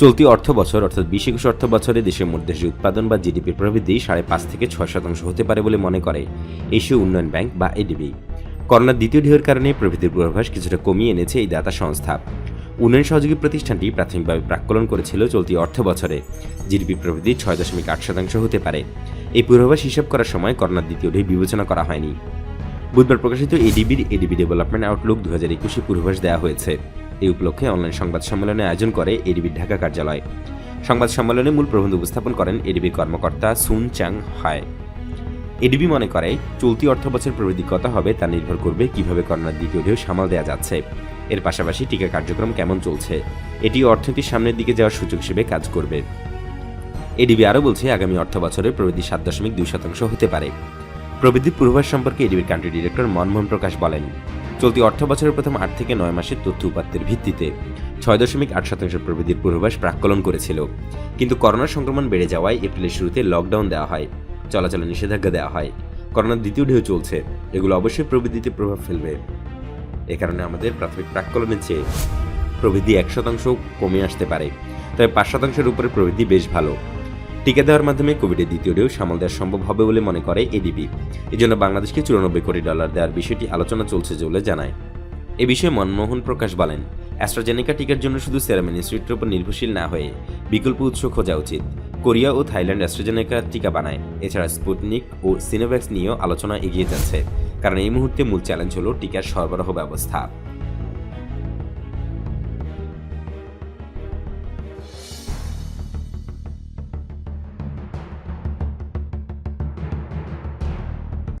চলতি অর্থ বছর, অর্থাৎ বিশ একুশ অর্থ বছরে দেশের মধ্যে উৎপাদন বা জিডিপি প্রবৃদ্ধি সাড়ে পাঁচ থেকে ছয় শতাংশ হতে পারে বলে মনে করে এশীয় উন্নয়ন ব্যাংক বা এডিবি। করোনার দ্বিতীয় ঢেউয়ের কারণে প্রবৃদ্ধির পূর্বাভাস কিছুটা কমিয়ে এনেছে এই দাতা সংস্থা। উন্নয়ন সহযোগী প্রতিষ্ঠানটি প্রাথমিকভাবে প্রাক্কলন করেছিল চলতি অর্থ বছরে। জিডিপি প্রবৃদ্ধি ছয় দশমিক আট শতাংশ হতে পারে। এই পূর্বাভাস হিসাব করার সময় করোনার দ্বিতীয় ঢেউ বিবেচনা করা হয়নি। বুধবার প্রকাশিত এডিবির এডিবি ডেভেলপমেন্ট আউটলুক দু হাজার একুশে পূর্বাভাস দেওয়া হয়েছে। এই উপলক্ষে অনলাইন সংবাদ সম্মেলনে আয়োজন করে এডিবির ঢাকা কার্যালয়। সংবাদ সম্মেলনে মূল প্রবন্ধ উপস্থাপন করেন এডিবির কর্মকর্তা সুন চাং হায়। এডিবি মনে করে, চলতি অর্থ বছর প্রবৃদ্ধি কত হবে তা নির্ভর করবে কীভাবে করোনার দ্বিতীয় ঢেউ সামাল দেওয়া যাচ্ছে। এর পাশাপাশি টিকা কার্যক্রম কেমন চলছে এটি অর্থনীতির সামনের দিকে যাওয়ার সুযোগ হিসেবে কাজ করবে। এডিবি আরও বলছে, আগামী অর্থ বছরে প্রবৃদ্ধি সাত দশমিক দুই শতাংশ হতে পারে। প্রবৃদ্ধির পূর্বাভাস সম্পর্কে এডিবির কান্ট্রি ডিরেক্টর মনমোহন প্রকাশ বলেন। চলতি অর্থ বছরের প্রথম আট থেকে নয় মাসের তথ্য উপাত্তের ভিত্তিতে ছয় দশমিক আট শতাংশ প্রবৃদ্ধির পূর্বাভাস প্রাক্কলন করেছিল। কিন্তু করোনা সংক্রমণ বেড়ে যাওয়ায় এপ্রিলের শুরুতে লকডাউন দেওয়া হয়, চলাচলে নিষেধাজ্ঞা দেওয়া হয়। করোনার দ্বিতীয় ঢেউ চলছে, এগুলো অবশ্যই প্রবৃদ্ধিতে প্রভাব ফেলবে। এ কারণে আমাদের প্রাথমিক প্রাক্কলনের চেয়ে প্রবৃদ্ধি এক শতাংশ কমে আসতে পারে। তবে পাঁচ শতাংশের উপরে প্রবৃদ্ধি বেশ ভালো। টিকা দেওয়ার মাধ্যমে কোভিডের দ্বিতীয় ঢেউ সামাল দেওয়া সম্ভব হবে বলে মনে করে এডিবি এজন্য বাংলাদেশকে চুরানব্বই কোটি ডলার দেওয়ার বিষয়টি আলোচনা চলছে বলে জানায়। এ বিষয়ে মনমোহন প্রকাশ বলেন অ্যাস্ট্রাজেনিকা টিকার জন্য শুধু সেরাম ইনস্টিটিউটের উপর নির্ভরশীল না হয়ে বিকল্প উৎস খোঁজা উচিত। কোরিয়া ও থাইল্যান্ড অ্যাস্ট্রাজেনেকা টিকা বানায়। এছাড়া স্পুটনিক ও সিনোভ্যাক্স নিয়েও আলোচনা এগিয়ে যাচ্ছে। কারণ এই মুহূর্তে মূল চ্যালেঞ্জ হল টিকার সরবরাহ ব্যবস্থা।